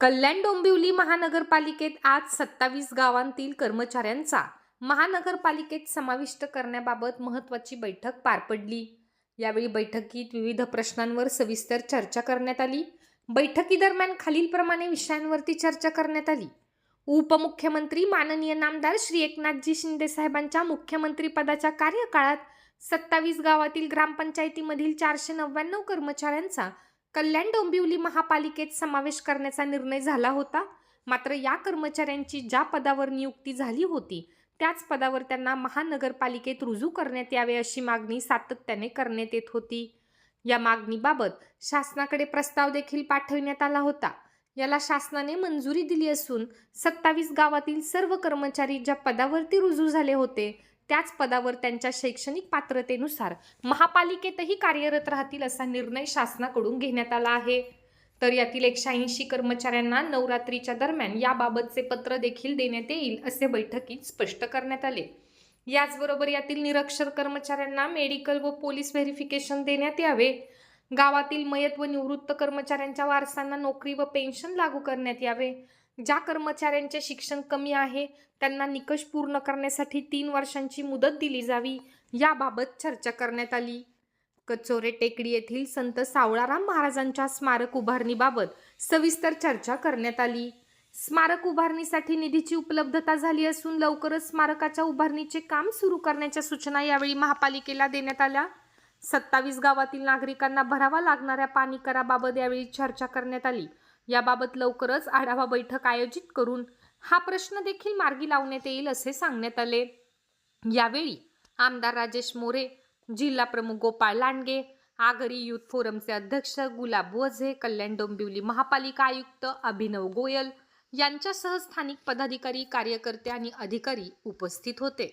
कल्याण डोंबिवली महानगरपालिकेत आज सत्तावीस गावांतील कर्मचाऱ्यांचा महानगरपालिकेत समाविष्ट करण्याबाबत महत्त्वाची बैठक पार पडली. यावेळी बैठकीत विविध प्रश्नांवर सविस्तर चर्चा करण्यात आली. बैठकीदरम्यान खालीलप्रमाणे विषयांवरती चर्चा करण्यात आली. उपमुख्यमंत्री माननीय नामदार श्री एकनाथजी शिंदे साहेबांच्या मुख्यमंत्रीपदाच्या कार्यकाळात सत्तावीस गावातील ग्रामपंचायतीमधील चारशे नव्याण्णव कर्मचाऱ्यांचा कल्याण डोंबिवली महापालिकेत समावेश करण्याचा निर्णय झाला होता. मात्र या कर्मचाऱ्यांची ज्या पदावर नियुक्ती झाली होती त्याच पदावर त्यांना महानगरपालिकेत रुजू करण्यात यावे अशी मागणी सातत्याने करण्यात येत होती. या मागणीबाबत शासनाकडे प्रस्ताव देखील पाठविण्यात आला होता. याला शासनाने मंजुरी दिली असून सत्तावीस गावातील सर्व कर्मचारी ज्या पदावरती रुजू झाले होते त्याच पदावर त्यांच्या शैक्षणिक पात्रतेनुसार महापालिकेतही कार्यरत राहतील असा निर्णय शासनाकडून घेण्यात आला आहे. तर यातील एकशे ऐंशी कर्मचाऱ्यांना नवरात्रीच्या दरम्यान याबाबतचे पत्र देखील देण्यात येईल असे बैठकीत स्पष्ट करण्यात आले. याचबरोबर यातील निरक्षर कर्मचाऱ्यांना मेडिकल व पोलीस व्हेरिफिकेशन देण्यात यावे. गावातील मयत व निवृत्त कर्मचाऱ्यांच्या वारसांना नोकरी व पेन्शन लागू करण्यात यावे. ज्या कर्मचाऱ्यांचे शिक्षण कमी आहे त्यांना निकष पूर्ण करण्यासाठी तीन वर्षांची मुदत दिली जावी याबाबत चर्चा करण्यात आली. कचोरे टेकडी येथील संत सावळाराम महाराजांच्या स्मारक उभारणीबाबत सविस्तर चर्चा करण्यात आली. स्मारक उभारणीसाठी निधीची उपलब्धता झाली असून लवकरच स्मारकाच्या उभारणीचे काम सुरू करण्याच्या सूचना यावेळी महापालिकेला देण्यात आल्या. सत्तावीस गावातील नागरिकांना भरावा लागणाऱ्या पाणी कराबाबत यावेळी चर्चा करण्यात आली. याबाबत लवकरच आढावा बैठक आयोजित करून हा प्रश्न देखील मार्गी लावण्यात येईल असे सांगण्यात आले. यावेळी आमदार राजेश मोरे जिल्हा प्रमुख गोपाळ लांडगे आगरी युथ फोरमचे अध्यक्ष गुलाब वझे कल्याण डोंबिवली महापालिका आयुक्त अभिनव गोयल यांच्यासह स्थानिक पदाधिकारी कार्यकर्ते आणि अधिकारी उपस्थित होते.